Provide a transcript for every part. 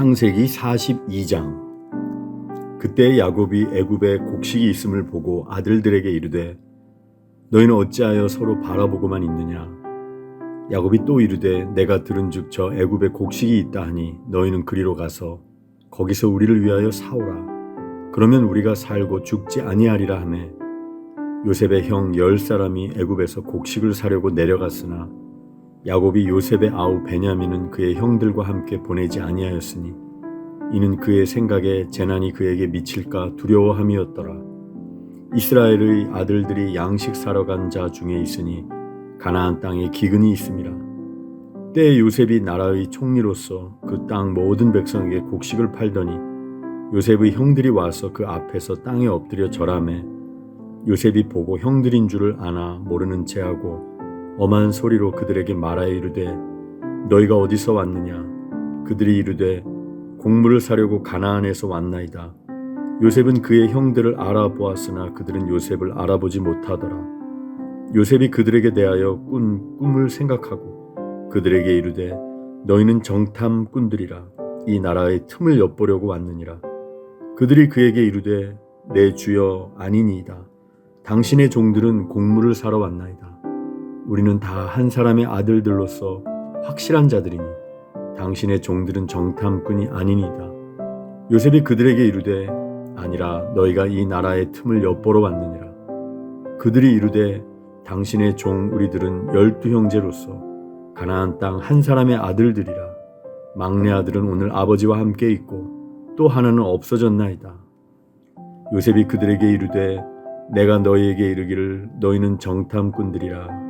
창세기 42장. 그때 야곱이 애굽에 곡식이 있음을 보고 아들들에게 이르되 너희는 어찌하여 서로 바라보고만 있느냐? 야곱이 또 이르되 내가 들은즉 저 애굽에 곡식이 있다 하니 너희는 그리로 가서 거기서 우리를 위하여 사오라. 그러면 우리가 살고 죽지 아니하리라 하매 요셉의 형 열 사람이 애굽에서 곡식을 사려고 내려갔으나 야곱이 요셉의 아우 베냐민은 그의 형들과 함께 보내지 아니하였으니 이는 그의 생각에 재난이 그에게 미칠까 두려워함이었더라. 이스라엘의 아들들이 양식 사러 간 자 중에 있으니 가나안 땅에 기근이 있음이라. 때에 요셉이 나라의 총리로서 그 땅 모든 백성에게 곡식을 팔더니 요셉의 형들이 와서 그 앞에서 땅에 엎드려 절하매 요셉이 보고 형들인 줄을 아나 모르는 체하고 엄한 소리로 그들에게 말하여 이르되 너희가 어디서 왔느냐? 그들이 이르되 곡물을 사려고 가나안에서 왔나이다. 요셉은 그의 형들을 알아보았으나 그들은 요셉을 알아보지 못하더라. 요셉이 그들에게 대하여 꾼 꿈을 생각하고 그들에게 이르되 너희는 정탐꾼들이라. 이 나라의 틈을 엿보려고 왔느니라. 그들이 그에게 이르되 내 주여 아니니이다. 당신의 종들은 곡물을 사러 왔나이다 우리는 다 한 사람의 아들들로서 확실한 자들이니 당신의 종들은 정탐꾼이 아니니이다. 요셉이 그들에게 이르되 아니라 너희가 이 나라의 틈을 엿보러 왔느니라. 그들이 이르되 당신의 종 우리들은 열두 형제로서 가나안 땅 한 사람의 아들들이라. 막내 아들은 오늘 아버지와 함께 있고 또 하나는 없어졌나이다. 요셉이 그들에게 이르되 내가 너희에게 이르기를 너희는 정탐꾼들이라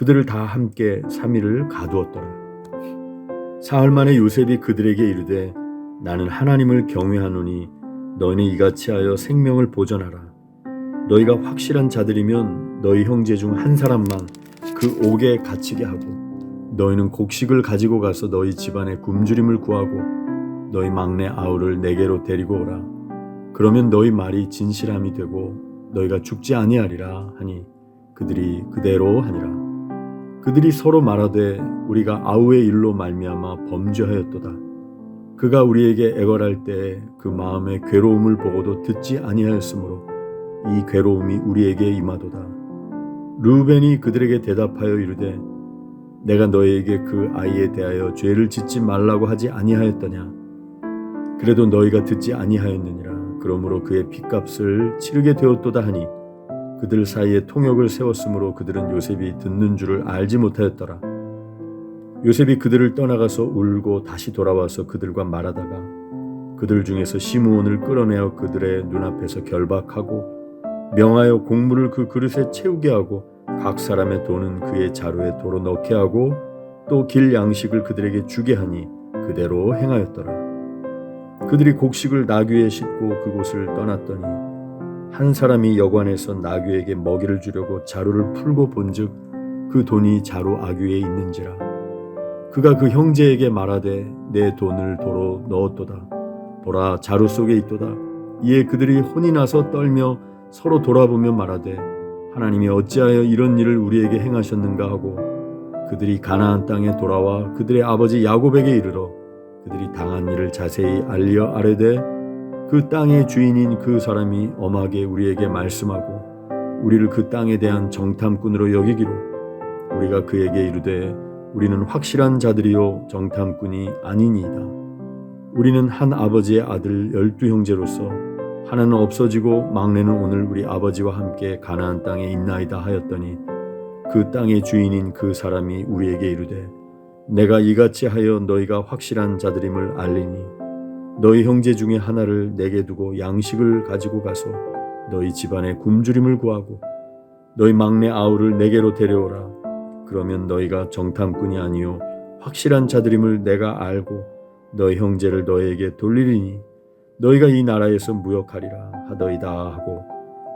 그들을 다 함께 3일을 가두었더라. 사흘 만에 요셉이 그들에게 이르되 나는 하나님을 경외하노니 너희는 이같이 하여 생명을 보전하라. 너희가 확실한 자들이면 너희 형제 중 한 사람만 그 옥에 갇히게 하고 너희는 곡식을 가지고 가서 너희 집안에 굶주림을 구하고 너희 막내 아우를 내게로 데리고 오라. 그러면 너희 말이 진실함이 되고 너희가 죽지 아니하리라 하니 그들이 그대로 하니라. 그들이 서로 말하되 우리가 아우의 일로 말미암아 범죄하였도다. 그가 우리에게 애걸할 때그 마음의 괴로움을 보고도 듣지 아니하였으므로 이 괴로움이 우리에게 임하도다. 루벤이 그들에게 대답하여 이르되 내가 너희에게 그 아이에 대하여 죄를 짓지 말라고 하지 아니하였더냐. 그래도 너희가 듣지 아니하였느니라. 그러므로 그의 핏값을 치르게 되었도다 하니 그들 사이에 통역을 세웠으므로 그들은 요셉이 듣는 줄을 알지 못하였더라. 요셉이 그들을 떠나가서 울고 다시 돌아와서 그들과 말하다가 그들 중에서 시므온을 끌어내어 그들의 눈앞에서 결박하고 명하여 곡물을 그 그릇에 채우게 하고 각 사람의 돈은 그의 자루에 도로 넣게 하고 또 길 양식을 그들에게 주게 하니 그대로 행하였더라. 그들이 곡식을 나귀에 싣고 그곳을 떠났더니 한 사람이 여관에서 나귀에게 먹이를 주려고 자루를 풀고 본즉 그 돈이 자루 아귀에 있는지라. 그가 그 형제에게 말하되 내 돈을 도로 넣었도다. 보라 자루 속에 있도다. 이에 그들이 혼이 나서 떨며 서로 돌아보며 말하되 하나님이 어찌하여 이런 일을 우리에게 행하셨는가 하고 그들이 가나안 땅에 돌아와 그들의 아버지 야곱에게 이르러 그들이 당한 일을 자세히 알려 아뢰되 그 땅의 주인인 그 사람이 엄하게 우리에게 말씀하고 우리를 그 땅에 대한 정탐꾼으로 여기기로 우리가 그에게 이르되 우리는 확실한 자들이요 정탐꾼이 아니니이다. 우리는 한 아버지의 아들 열두 형제로서 하나는 없어지고 막내는 오늘 우리 아버지와 함께 가나안 땅에 있나이다 하였더니 그 땅의 주인인 그 사람이 우리에게 이르되 내가 이같이 하여 너희가 확실한 자들임을 알리니 너희 형제 중에 하나를 내게 두고 양식을 가지고 가서 너희 집안에 굶주림을 구하고 너희 막내 아우를 내게로 데려오라. 그러면 너희가 정탐꾼이 아니요 확실한 자들임을 내가 알고 너희 형제를 너희에게 돌리리니 너희가 이 나라에서 무역하리라 하더이다 하고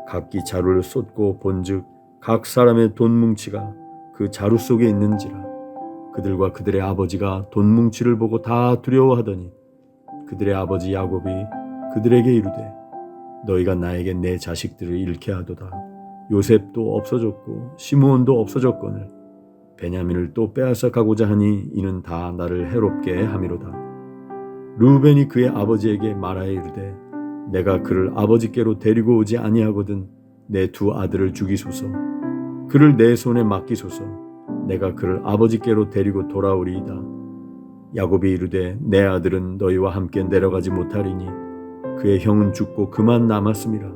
각기 자루를 쏟고 본즉 각 사람의 돈 뭉치가 그 자루 속에 있는지라 그들과 그들의 아버지가 돈 뭉치를 보고 다 두려워하더니 그들의 아버지 야곱이 그들에게 이르되 너희가 나에게 내 자식들을 잃게 하도다. 요셉도 없어졌고 시므온도 없어졌거늘 베냐민을 또 빼앗아 가고자 하니 이는 다 나를 해롭게 함이로다. 루벤이 그의 아버지에게 말하여 이르되 내가 그를 아버지께로 데리고 오지 아니하거든 내 두 아들을 죽이소서. 그를 내 손에 맡기소서. 내가 그를 아버지께로 데리고 돌아오리이다 야곱이 이르되 내 아들은 너희와 함께 내려가지 못하리니 그의 형은 죽고 그만 남았음이라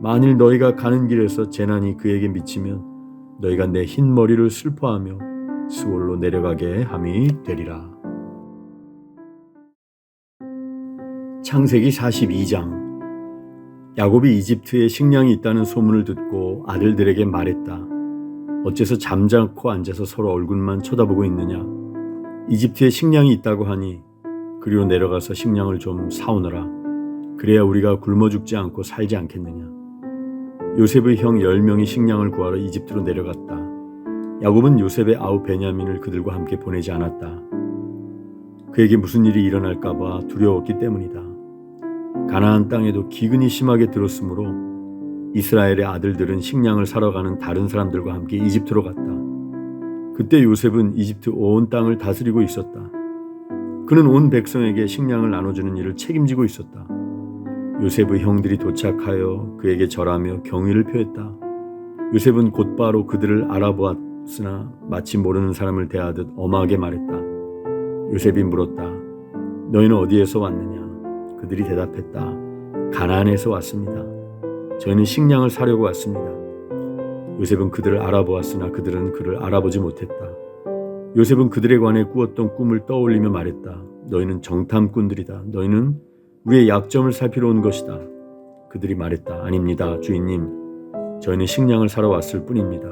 만일 너희가 가는 길에서 재난이 그에게 미치면 너희가 내 흰 머리를 슬퍼하며 수월로 내려가게 함이 되리라. 창세기 42장 야곱이 이집트에 식량이 있다는 소문을 듣고 아들들에게 말했다. 어째서 잠자코 앉아서 서로 얼굴만 쳐다보고 있느냐? 이집트에 식량이 있다고 하니 그리로 내려가서 식량을 좀 사오너라. 그래야 우리가 굶어 죽지 않고 살지 않겠느냐? 요셉의 형 10명이 식량을 구하러 이집트로 내려갔다. 야곱은 요셉의 아우 베냐민을 그들과 함께 보내지 않았다. 그에게 무슨 일이 일어날까봐 두려웠기 때문이다. 가나안 땅에도 기근이 심하게 들었으므로 이스라엘의 아들들은 식량을 사러 가는 다른 사람들과 함께 이집트로 갔다. 그때 요셉은 이집트 온 땅을 다스리고 있었다. 그는 온 백성에게 식량을 나눠주는 일을 책임지고 있었다. 요셉의 형들이 도착하여 그에게 절하며 경의를 표했다. 요셉은 곧바로 그들을 알아보았으나 마치 모르는 사람을 대하듯 엄하게 말했다. 요셉이 물었다. 너희는 어디에서 왔느냐? 그들이 대답했다. 가나안에서 왔습니다. 저희는 식량을 사려고 왔습니다. 요셉은 그들을 알아보았으나 그들은 그를 알아보지 못했다. 요셉은 그들에 관해 꾸었던 꿈을 떠올리며 말했다. 너희는 정탐꾼들이다. 너희는 우리의 약점을 살피러 온 것이다. 그들이 말했다. 아닙니다. 주인님. 저희는 식량을 사러 왔을 뿐입니다.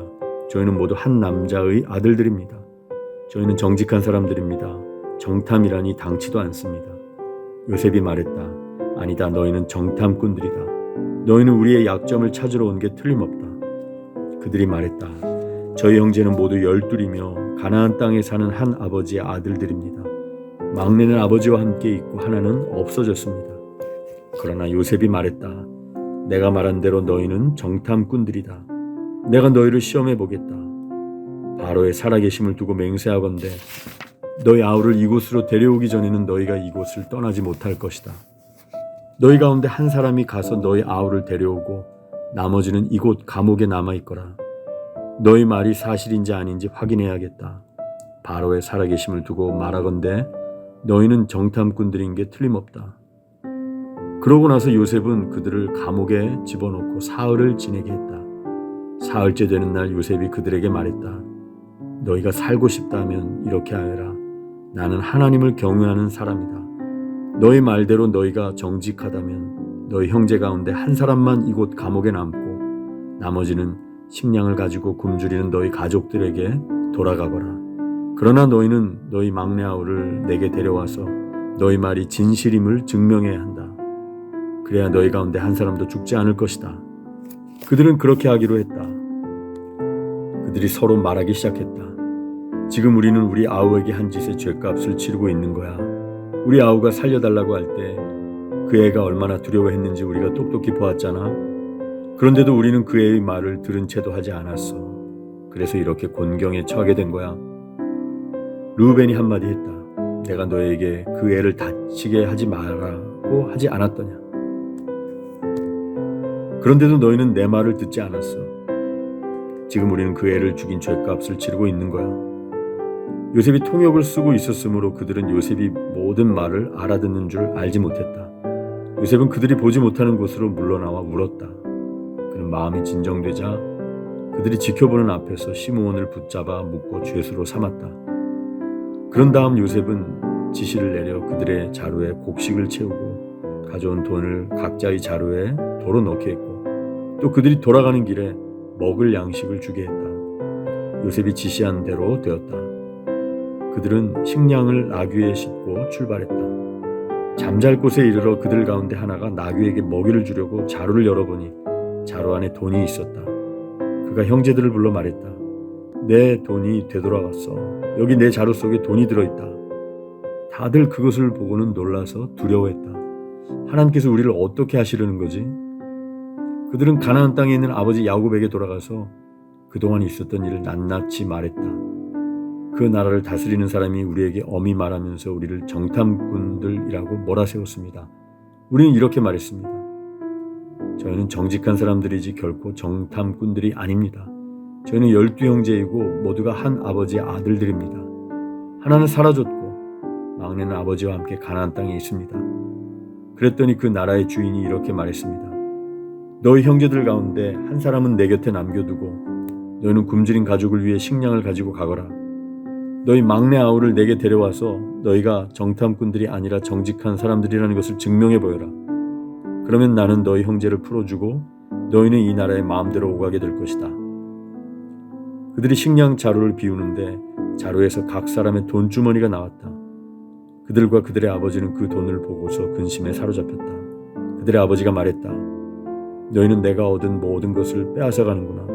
저희는 모두 한 남자의 아들들입니다. 저희는 정직한 사람들입니다. 정탐이라니 당치도 않습니다. 요셉이 말했다. 아니다. 너희는 정탐꾼들이다. 너희는 우리의 약점을 찾으러 온 게 틀림없다. 그들이 말했다. 저희 형제는 모두 열둘이며 가나안 땅에 사는 한 아버지의 아들들입니다. 막내는 아버지와 함께 있고 하나는 없어졌습니다. 그러나 요셉이 말했다. 내가 말한 대로 너희는 정탐꾼들이다. 내가 너희를 시험해 보겠다. 바로의 살아계심을 두고 맹세하건대 너희 아우를 이곳으로 데려오기 전에는 너희가 이곳을 떠나지 못할 것이다. 너희 가운데 한 사람이 가서 너희 아우를 데려오고 나머지는 이곳 감옥에 남아 있거라. 너희 말이 사실인지 아닌지 확인해야겠다. 바로의 살아계심을 두고 말하건대 너희는 정탐꾼들인 게 틀림없다. 그러고 나서 요셉은 그들을 감옥에 집어넣고 사흘을 지내게 했다. 사흘째 되는 날 요셉이 그들에게 말했다. 너희가 살고 싶다면 이렇게 하여라. 나는 하나님을 경외하는 사람이다. 너희 말대로 너희가 정직하다면 너희 형제 가운데 한 사람만 이곳 감옥에 남고 나머지는 식량을 가지고 굶주리는 너희 가족들에게 돌아가거라. 그러나 너희는 너희 막내 아우를 내게 데려와서 너희 말이 진실임을 증명해야 한다. 그래야 너희 가운데 한 사람도 죽지 않을 것이다. 그들은 그렇게 하기로 했다. 그들이 서로 말하기 시작했다. 지금 우리는 우리 아우에게 한 짓의 죄값을 치르고 있는 거야. 우리 아우가 살려달라고 할 때 그 애가 얼마나 두려워했는지 우리가 똑똑히 보았잖아. 그런데도 우리는 그 애의 말을 들은 채도 하지 않았어. 그래서 이렇게 곤경에 처하게 된 거야. 루벤이 한마디 했다. 내가 너에게 그 애를 다치게 하지 말라고 하지 않았더냐. 그런데도 너희는 내 말을 듣지 않았어. 지금 우리는 그 애를 죽인 죄값을 치르고 있는 거야. 요셉이 통역을 쓰고 있었으므로 그들은 요셉이 모든 말을 알아듣는 줄 알지 못했다. 요셉은 그들이 보지 못하는 곳으로 물러나와 울었다. 그는 마음이 진정되자 그들이 지켜보는 앞에서 시므온을 붙잡아 묶고 죄수로 삼았다. 그런 다음 요셉은 지시를 내려 그들의 자루에 곡식을 채우고 가져온 돈을 각자의 자루에 도로 넣게 했고 또 그들이 돌아가는 길에 먹을 양식을 주게 했다. 요셉이 지시한 대로 되었다. 그들은 식량을 나귀에 싣고 출발했다. 잠잘 곳에 이르러 그들 가운데 하나가 나귀에게 먹이를 주려고 자루를 열어보니 자루 안에 돈이 있었다. 그가 형제들을 불러 말했다. 내 돈이 되돌아왔어. 여기 내 자루 속에 돈이 들어있다. 다들 그것을 보고는 놀라서 두려워했다. 하나님께서 우리를 어떻게 하시려는 거지? 그들은 가나안 땅에 있는 아버지 야곱에게 돌아가서 그동안 있었던 일을 낱낱이 말했다. 그 나라를 다스리는 사람이 우리에게 엄히 말하면서 우리를 정탐꾼들이라고 몰아세웠습니다. 우리는 이렇게 말했습니다. 저희는 정직한 사람들이지 결코 정탐꾼들이 아닙니다. 저희는 열두 형제이고 모두가 한 아버지의 아들들입니다. 하나는 사라졌고 막내는 아버지와 함께 가나안 땅에 있습니다. 그랬더니 그 나라의 주인이 이렇게 말했습니다. 너희 형제들 가운데 한 사람은 내 곁에 남겨두고 너희는 굶주린 가족을 위해 식량을 가지고 가거라. 너희 막내 아우를 내게 데려와서 너희가 정탐꾼들이 아니라 정직한 사람들이라는 것을 증명해 보여라. 그러면 나는 너희 형제를 풀어주고 너희는 이 나라에 마음대로 오가게 될 것이다. 그들이 식량 자루를 비우는데 자루에서 각 사람의 돈 주머니가 나왔다. 그들과 그들의 아버지는 그 돈을 보고서 근심에 사로잡혔다. 그들의 아버지가 말했다. 너희는 내가 얻은 모든 것을 빼앗아 가는구나.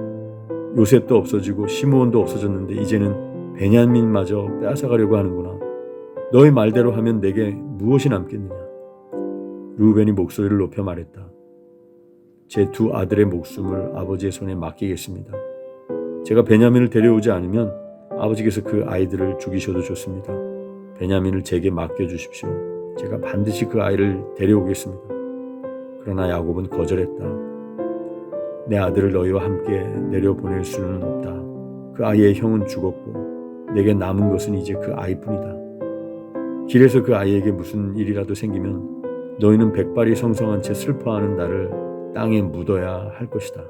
요셉도 없어지고 시므온도 없어졌는데 이제는 베냐민마저 빼앗아 가려고 하는구나. 너희 말대로 하면 내게 무엇이 남겠느냐? 루벤이 목소리를 높여 말했다. 제 두 아들의 목숨을 아버지의 손에 맡기겠습니다. 제가 베냐민을 데려오지 않으면 아버지께서 그 아이들을 죽이셔도 좋습니다. 베냐민을 제게 맡겨주십시오. 제가 반드시 그 아이를 데려오겠습니다. 그러나 야곱은 거절했다. 내 아들을 너희와 함께 내려보낼 수는 없다. 그 아이의 형은 죽었고 내게 남은 것은 이제 그 아이뿐이다. 길에서 그 아이에게 무슨 일이라도 생기면 너희는 백발이 성성한 채 슬퍼하는 나를 땅에 묻어야 할 것이다.